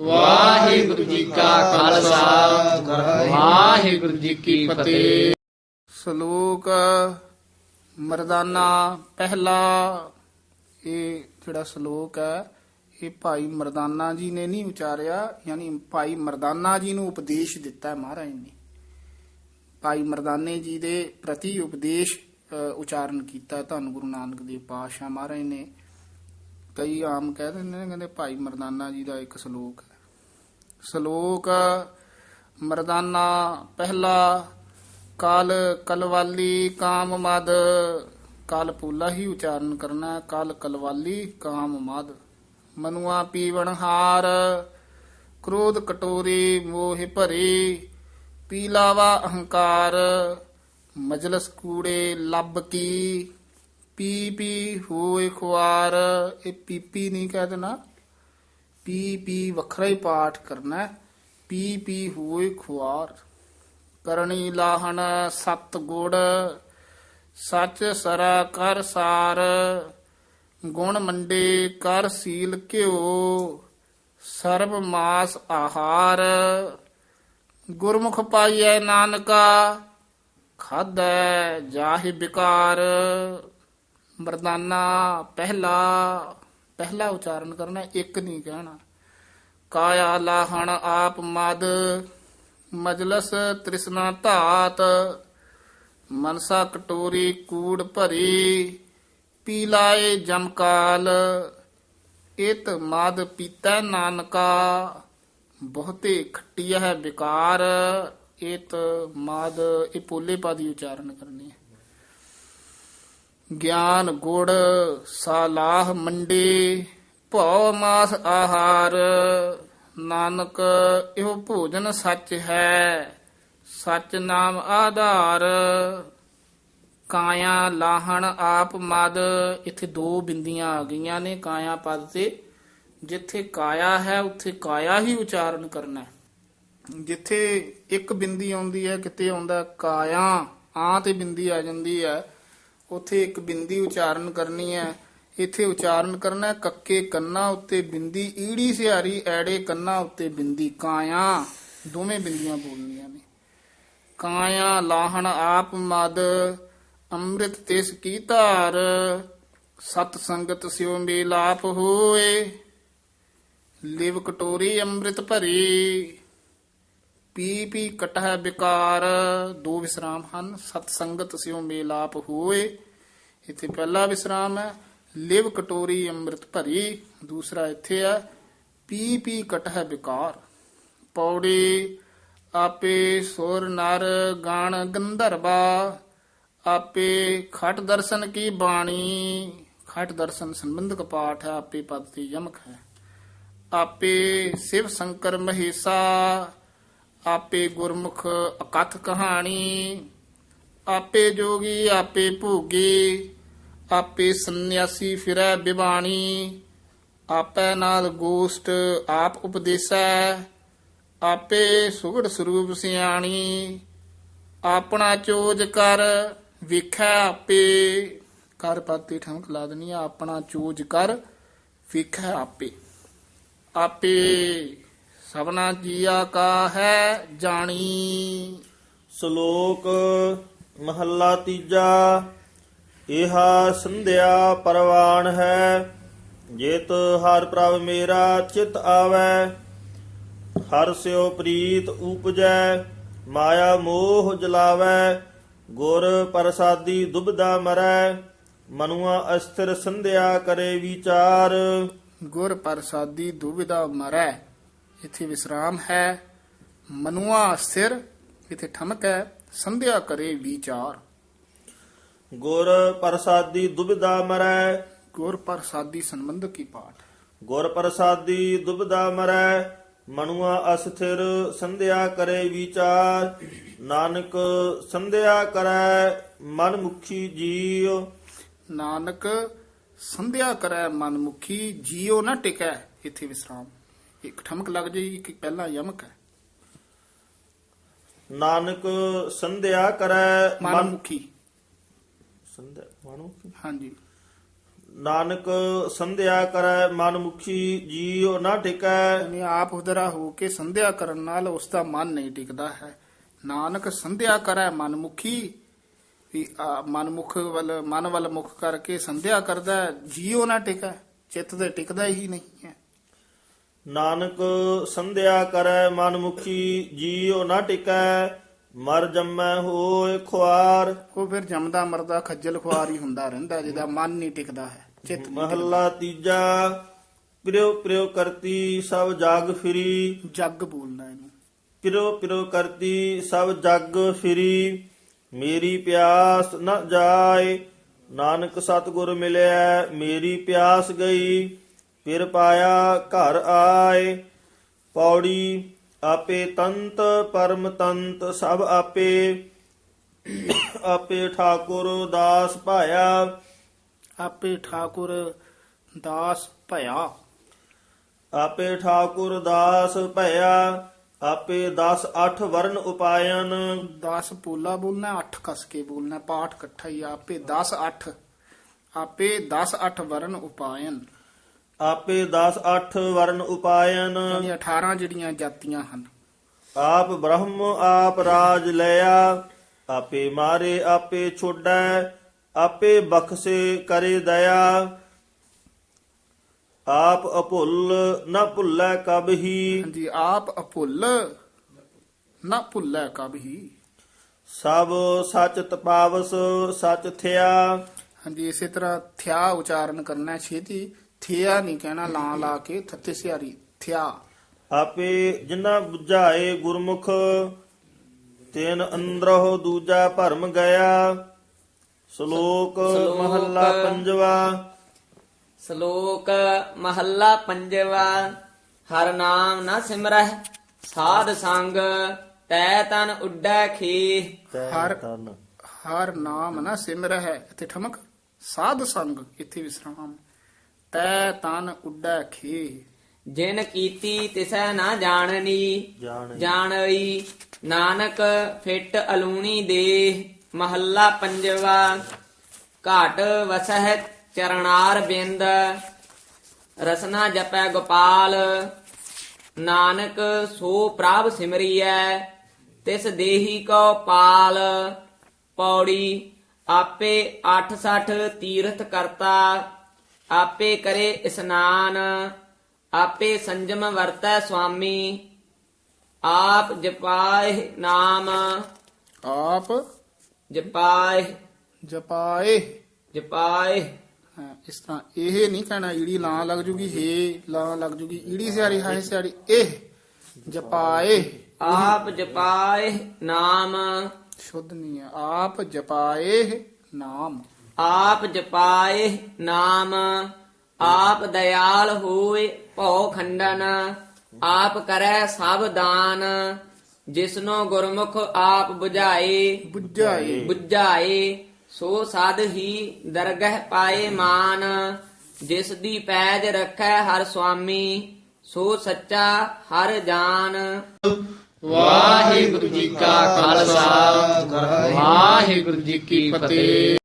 ਵਾਹਿਗੁਰੂ ਜੀ ਕਾ ਖਾਲਸਾ। ਵਾਹਿਗੁਰੂ ਜੀ ਕੀ ਫਤਿਹ। ਸ਼ਲੋਕ ਮਰਦਾਨਾ ਪਹਿਲਾ। ਇਹ ਜਿਹੜਾ ਸ਼ਲੋਕ ਹੈ, ਇਹ ਭਾਈ ਮਰਦਾਨਾ ਜੀ ਨੇ ਨਹੀਂ ਉਚਾਰਿਆ, ਯਾਨੀ ਭਾਈ ਮਰਦਾਨਾ ਜੀ ਨੂੰ ਉਪਦੇਸ਼ ਦਿੱਤਾ ਹੈ ਮਹਾਰਾਜ ਨੇ। ਭਾਈ ਮਰਦਾਨੇ ਜੀ ਦੇ ਪ੍ਰਤੀ ਉਪਦੇਸ਼ ਉਚਾਰਨ ਕੀਤਾ। ਧੰਨ ਗੁਰੂ ਨਾਨਕ ਦੇਵ ਪਾਤਸ਼ਾਹ ਮਹਾਰਾਜ ਨੇ। ਕਈ ਆਮ ਕਹਿ ਦਿੰਦੇ ਨੇ, ਕਹਿੰਦੇ ਭਾਈ ਮਰਦਾਨਾ ਜੀ ਦਾ ਇੱਕ ਸ਼ਲੋਕ ਹੈ। ਸ਼ਲੋਕ, ਮਰਦਾਨਾ ਪਹਿਲਾ, ਕਾਲ ਕਲਵਾਲੀ ਕਾਮ ਮਦ। ਕਾਲ ਪੂਲਾ ਹੀ ਉਚਾਰਨ ਕਰਨਾ ਕਾਲ ਕਲਵਾਲੀ ਕਾਮ ਮਦ। ਮਨੁਆ ਪੀਵਣ ਹਾਰ, ਕ੍ਰੋਧ ਕਟੋਰੀ ਮੋਹ ਭਰੀ। ਪੀਲਾਵਾ ਅਹੰਕਾਰ, ਮਜਲਸ ਕੂੜੇ ਲੱਭ ਕੀ। ਪੀ ਪੀ ਹੋਏ ਖੁਆਰ, ਇਹ ਪੀਪੀ ਨਹੀਂ ਕਹਿ ਦੇਣਾ। ਪੀ ਪੀ ਵੱਖਰਾ ਹੀ ਪਾਠ ਕਰਨਾ ਪੀ ਪੀ ਹੋਏ ਖੁਆਰ, ਕਰਨੀ ਲਾਹਣ ਸਤ ਗੁੜ ਸੱਚ ਸਰਾ ਕਰ ਸਾਰ, ਗੁਣ ਮੰਡੇ ਕਰ ਸੀਲ ਘਿਓ, ਸਰਬ ਮਾਸ ਆਹਾਰ। ਗੁਰਮੁਖ ਪਾਈਐ ਨਾਨਕਾ ਖਾਦੈ ਜਾਹਿ ਬਿਕਾਰ। ਮਰਦਾਨਾ ਪਹਿਲਾ ਪਹਿਲਾ ਉਚਾਰਨ ਕਰਨਾ, ਇੱਕ ਨਹੀਂ ਕਹਿਣਾ। ਕਾਇਆ ਲਾਹਣ ਆਪ ਮਦ, ਮਜਲਸ ਤ੍ਰਿਸ਼ਨਾ ਧਾਤ, ਮਨਸਾ ਕਟੋਰੀ ਕੂੜ ਭਰੀ, ਪੀ ਲਾਏ ਜਮਕਾਲ ਇਤ ਮਦ ਪੀਤਾ ਨਾਨਕਾ, ਬਹੁਤੇ ਖੱਟੀਆ ਹੈ ਵਿਕਾਰ, ਇਤ ਮਦ ਇਹ ਪੋਲੇ ਪਾ ਦੀ ਉਚਾਰਨ ਕਰਨੀ ਹੈ। ਗਿਆਨ ਗੁੜ ਸਾਲਾਹ ਮੰਡੀ, ਭਉ ਮਾਸ ਆਹਾਰ। ਨਾਨਕ, ਇਹੋ ਭੋਜਨ ਸੱਚ ਹੈ, ਸੱਚ ਨਾਮ ਆਧਾਰ। ਕਾਇਆ ਲਾਹਣ ਆਪ ਮਦ, ਇੱਥੇ ਦੋ ਬਿੰਦੀਆਂ ਆ ਗਈਆਂ ਨੇ ਕਾਇਆ ਪਦ ਤੇ। ਜਿੱਥੇ ਕਾਇਆ ਹੈ, ਉੱਥੇ ਕਾਇਆ ਹੀ ਉਚਾਰਨ ਕਰਨਾ ਹੈ। ਜਿੱਥੇ ਇੱਕ ਬਿੰਦੀ ਆਉਂਦੀ ਹੈ, ਕਿਤੇ ਆਉਂਦਾ ਕਾਇਆ, ਆ ਤੇ ਬਿੰਦੀ ਆ ਜਾਂਦੀ ਹੈ। ਉੱਥੇ ਇੱਕ ਬਿੰਦੀ ਉਚਾਰਨ ਕਰਨੀ ਹੈ। ਇੱਥੇ ਉਚਾਰਨ ਕਰਨਾ ਕੱਕੇ ਕੰਨਾਂ ਉੱਤੇ ਬਿੰਦੀ, ਈੜੀ ਸਿਹਾਰੀ, ਐੜੇ ਕੰਨਾਂ ਉੱਤੇ ਬਿੰਦੀ, ਕਾਇਆ। ਦੋਵੇਂ ਬਿੰਦੀਆਂ ਬੋਲਣੀਆਂ ਨੇ। ਕਾਇਆ, ਲਾਹਣ, ਆਪ, ਮਦ, ਅੰਮ੍ਰਿਤ ਤਿਸ ਕੀ ਧਾਰ? ਸਤ ਸੰਗਤ ਸਿਉ ਮੇਲਾਪ ਹੋਏ। ਲਿਵ ਕਟੋਰੀ ਅੰਮ੍ਰਿਤ ਭਰੀ। ਪੀ ਪੀ ਕਟਹਿ ਵਿਕਾਰ ਦੋ ਵਿਸਰਾਮ ਹਨ, ਸਤ ਸੰਗਤ ਸਿਉ ਮੇਲਾਪ ਹੋਏ। ਇੱਥੇ ਪਹਿਲਾ ਵਿਸਰਾਮ ਹੈ, ਲਿਵ ਕਟੋਰੀ ਅੰਮ੍ਰਿਤ ਭਰੀ, ਦੂਸਰਾ ਇੱਥੇ ਹੈ, ਪੀ ਪੀ ਕਟਹਿ ਵਿਕਾਰ ਪੌੜੀ, ਆਪੇ ਸੁਰ ਨਰ ਗਾਣ ਗੰਧਰਵਾ, ਆਪੇ ਖਟ ਦਰਸ਼ਨ ਕੀ ਬਾਣੀ। ਖਟ ਦਰਸ਼ਨ ਸੰਬੰਧਕ ਪਾਠ ਹੈ, ਆਪੇ ਪਦ ਤੇ ਯਮਕ ਹੈ। ਆਪੇ ਸਿਵ ਸ਼ੰਕਰ ਮਹੇਸਾ ਆਪੇ ਗੁਰਮੁਖ ਅਕਥ ਕਹਾਣੀ। ਆਪੇ ਜੋਗੀ ਆਪੇ ਭੋਗੀ, ਆਪੇ ਸੰਨਿਆਸੀ ਫਿਰੈ ਬਿਬਾਣੀ। ਆਪੇ ਨਾਲ ਗੋਸ਼ਟ ਆਪ ਉਪਦੇਸੈ, ਆਪੇ ਸੁਗੜ ਸਰੂਪ ਸਿਆਣੀ। ਆਪਣਾ ਚੋਜ ਕਰ, ਵੇਖੈ ਆਪੇ। ਕਰ ਪਾਤੀ ਠਮਕ ਲਾ ਦਨੀ ਆਪਣਾ ਚੋਜ ਕਰ, ਵੇਖੈ ਆਪੇ। ਆਪੇ ਸਭਨਾ ਜੀਆ ਕਾ ਹੈ ਜਾਣੀ। ਸ਼ਲੋਕ ਮਹੱਲਾ ਤੀਜਾ ਇਹਾ ਸੰਧਿਆ ਪਰਵਾਨ ਹੈ ਜੇਤ ਹਰ ਪ੍ਰਭ ਮੇਰਾ ਚਿਤ ਆਵੈ ਹਰ ਸਿਓ ਪ੍ਰੀਤ ਉਪਜੈ ਮਾਇਆ ਮੋਹ ਜਲਾਵੈ ਗੁਰ ਪ੍ਰਸਾਦੀ ਦੁਬਦਾ ਮਰੈ ਮਨੁਆ ਅਸਥਿਰ ਸੰਧਿਆ ਕਰੇ ਵਿਚਾਰ। ਗੁਰ ਪ੍ਰਸਾਦੀ ਦੁਬਿਧਾ ਮਰੈ। ਇੱਥੇ ਵਿਸਰਾਮ ਹੈ। ਮਨੁਆ ਸਿਰ ਇੱਥੇ ਠਮਕ ਹੈ। ਸੰਧਿਆ ਕਰੇ ਵਿਚਾਰ। ਗੁਰ ਪ੍ਰਸਾਦੀ ਦੁਬਦਾ ਮਰੈ। ਗੁਰ ਪ੍ਰਸਾਦੀ ਸੰਬੰਧਕ ਕੀ ਪਾਠ? ਗੁਰ ਪ੍ਰਸਾਦੀ ਦੁਬਦਾ ਮਰੈ। ਮਨੁਆ ਅਸਥਿਰ ਸੰਧਿਆ ਕਰੇ ਵਿਚਾਰ। ਨਾਨਕ ਸੰਧਿਆ ਕਰੈ ਮਨ ਮੁਖੀ ਜੀਉ। ਨਾਨਕ ਸੰਧਿਆ ਕਰੈ ਮਨਮੁਖੀ ਜੀਉ ਨਾ ਟਿਕੈ। ਇੱਥੇ ਵਿਸਰਾਮ। ਇੱਕ ਠਮਕ ਲੱਗ ਜਾਈ ਕਿ ਪਹਿਲਾ ਯਮਕ ਹੈ। ਨਾਨਕ ਸੰਧਿਆ ਕਰੈ ਮਨ ਮਨਮੁਖੀ। ਸੰਧਿਆ ਮਨੁ ਹਾਂਜੀ। ਨਾਨਕ ਸੰਧਿਆ ਕਰੈ ਮਨ ਮੁਖੀ ਜੀਉ ਨਾ ਟਿਕੈ। ਯਾਨੀ ਆਪ ਉਦਰਾ ਹੋ ਕੇ ਸੰਧਿਆ ਕਰਨ ਨਾਲ ਉਸ ਦਾ ਮਨ ਨਹੀਂ ਟਿਕਦਾ ਹੈ। ਨਾਨਕ ਸੰਧਿਆ ਕਰੈ ਮਨਮੁਖੀ ਵੀ ਮਨਮੁਖ ਵੱਲ ਮਨ ਵੱਲ ਮੁਖ ਕਰਕੇ ਸੰਧਿਆ ਕਰਦਾ ਹੈ, ਜੀਉ ਨਾ ਟਿਕੈ ਚਿੱਤ ਤੇ ਟਿਕਦਾ ਹੀ ਨਹੀਂ ਹੈ। ਨਾਨਕ ਸੰਧਿਆ ਕਰੈ ਮਨ ਮੁਖੀ ਜੀਉ ਨਾ ਟਿਕੈ ਮਰ ਜੰਮੈ ਹੋਏ ਖੁਆਰ। ਉਹ ਫਿਰ ਜੰਮਦਾ ਮਰਦਾ ਖੱਜਲ ਖੁਆਰ ਹੀ ਹੁੰਦਾ ਰਹਿੰਦਾ ਜਿਹਦਾ ਮਨ ਨਹੀਂ ਟਿਕਦਾ ਹੈ ਚਿੱਤ ਨਹੀਂ। ਮਹੱਲਾ ਤੀਜਾ ਪ੍ਰਿਉ ਪ੍ਰਿਉ ਕਰਤੀ ਸਭ ਜਗ ਫਿਰੀ। ਜੱਗ ਬੋਲਣਾ ਇਹਨੂੰ। ਪਿਰੋ ਪਿਰੋ ਕਰਤੀ ਸਭ ਜਗ ਫਿਰੀ। ਮੇਰੀ ਪਿਆਸ ਨ ਜਾਏ ਨਾਨਕ ਸਤਿਗੁਰ ਮਿਲਿਆ ਮੇਰੀ ਪਿਆਸ ਗਈ। ਫਿਰ ਪਾਇਆ ਘਰ ਆਏ। ਪੌੜੀ ਆਪੇ ਤੰਤ ਪਰਮ ਤੰਤ ਸਭ ਆਪੇ। ਆਪੇ ਠਾਕੁਰ ਦਾਸ ਭਾਇਆ। ਆਪੇ ਠਾਕੁਰ ਦਾਸ ਭਇਆ। ਆਪੇ ਠਾਕੁਰ ਦਾਸ ਭਇਆ। ਆਪੇ 10 8 ਵਰਨ ਉਪਾਇਨ। 10 ਪੋਲਾ ਬੋਲਣਾ 8 ਕਸ ਕੇ ਬੋਲਣਾ ਪਾਠ ਇਕੱਠਾ ਹੀ ਆਪੇ 10 8 ਆਪੇ 10 8 ਵਰਨ ਉਪਾਇਨ। ਆਪੇ 10 8 ਵਰਨ ਉਪਾਇਨ। ਯਾਨੀ 18 ਜਿਹੜੀਆਂ ਜਾਤੀਆਂ ਹਨ। ਆਪ ਬ੍ਰਹਮ ਆਪ ਰਾਜ ਲਿਆ। ਆਪੇ ਮਾਰੇ ਆਪੇ ਛੋੜੈ ਆਪੇ ਬਖਸ਼ੇ ਕਰੇ ਦਇਆ। ਆਪ ਅਭੁੱਲ ਨ ਭੁੱਲੈ ਕਬਹੀ ਹਾਂਜੀ ਆਪ ਅਭੁੱਲ ਨਾ ਭੁੱਲੈ ਕਬਹੀ ਸਭ ਸਚ ਤਪਾਵਸ ਸਚ ਥਿਆ। ਹਾਂਜੀ ਇਸੇ ਤਰ੍ਹਾਂ ਥਿਆ ਉਚਾਰਨ ਕਰਨਾ ਛੇਤੀ। ਥਿਆ ਨਹੀਂ ਕਹਿਣਾ ਲਾਂ ਲਾ ਕੇ ਥੱਤੇ ਸਿਆਰੀ ਥਿਆ। ਆਪੇ ਜਿਨ੍ਹਾਂ 부ਝਾਏ ਗੁਰਮੁਖ ਤੈਨ ਅੰਦਰੋ ਦੂਜਾ ਭਰਮ ਗਿਆ। ਸ਼ਲੋਕ ਮਹੱਲਾ ਪੰਜਵਾ। ਸ਼ਲੋਕ ਮਹੱਲਾ ਪੰਜਵਾ। ਹਰ ਨਾਮ ਨਾ ਸਿਮਰਹਿ ਸਾਧ ਸੰਗ ਤੈ ਤਨ ਉੱਡੈ ਖੀ ਹਰ- ਤਨ। ਹਰ ਨਾਮ ਨਾ ਸਿਮਰ ਹੈ ਇੱਥੇ ਠਮਕ। ਸਾਧ ਸੰਗ ਇੱਥੇ ਵਿਸਰਾਮ ਤੈ ਤਨ ਉੱਡੈ ਖੇ। ਜਿਨ ਕੀਤੀ ਤਿਸੈ ਨਾ ਜਾਣਨੀ। ਜਾਣਈ। ਨਾਨਕ ਫਿੱਟ ਅਲੂਣੀ ਦੇ ਮਹੱਲਾ ਪੰਜਵਾ। ਘਾਟ ਵਸਹਿ ਚਰਨਾਰ ਬਿੰਦ ਰਸਨਾ ਜਪੈ ਗੋਪਾਲ। ਨਾਨਕ ਸੋ ਪ੍ਰਭ ਸਿਮਰੀਐ ਤਿਸ ਦੇਹੀ ਕੋ ਪਾਲ। ਪੌੜੀ ਆਪੇ 86 ਤੀਰਥ ਕਰਤਾ। ਆਪੇ ਕਰੇ ਇਸਨਾਨ ਆਪੇ ਸੰਜਮ ਵਰਤੈ ਸੁਆਮੀ ਆਪ ਜਪਾਏ ਨਾਮ। ਆਪ ਜਪਾਏ ਜਪਾਏ ਜਪਾਏ ਹਾਂ, ਇਸ ਤਰ੍ਹਾਂ ਇਹ ਨਹੀਂ ਕਹਿਣਾ ਈੜੀ ਲਾਂ ਲੱਗ ਜੂਗੀ ਹੇ ਲਾਂ ਲੱਗ ਜੂਗੀ ਈੜੀ ਸਿਆਰੀ ਹਾਏ ਸਿਆਰੀ ਇਹ ਜਪਾਏ ਆਪ ਜਪਾਏ ਨਾਮ। ਸ਼ੁੱਧ ਨਹੀਂ ਹੈ ਆਪ ਜਪਾਏ ਨਾਮ। ਆਪ ਜਪਾਏ ਨਾਮ ਆਪ ਦਇਆਲ ਹੋਏ ਭਉ ਖੰਡਨ ਆਪ ਕਰੈ ਸਭ ਦਾਨ ਜਿਸਨੋ ਗੁਰਮੁਖ ਆਪ 부ਝਾਏ ਬੁੱਝਾਏ। ਬੁਝਾਏ ਸੋ ਸਾਧ ਹੀ ਦਰਗਹਿ ਪਾਏ ਮਾਨ ਜਿਸ ਦੀ ਪੈਜ ਰੱਖੈ ਹਰ ਸੁਆਮੀ ਸੋ ਸੱਚਾ ਹਰ ਜਾਨ। ਵਾਹਿਗੁਰੂ ਜੀ ਕਾ ਖਾਲਸਾ ਵਾਹਿਗੁਰੂ ਜੀ ਕੀ ਫਤਿਹ।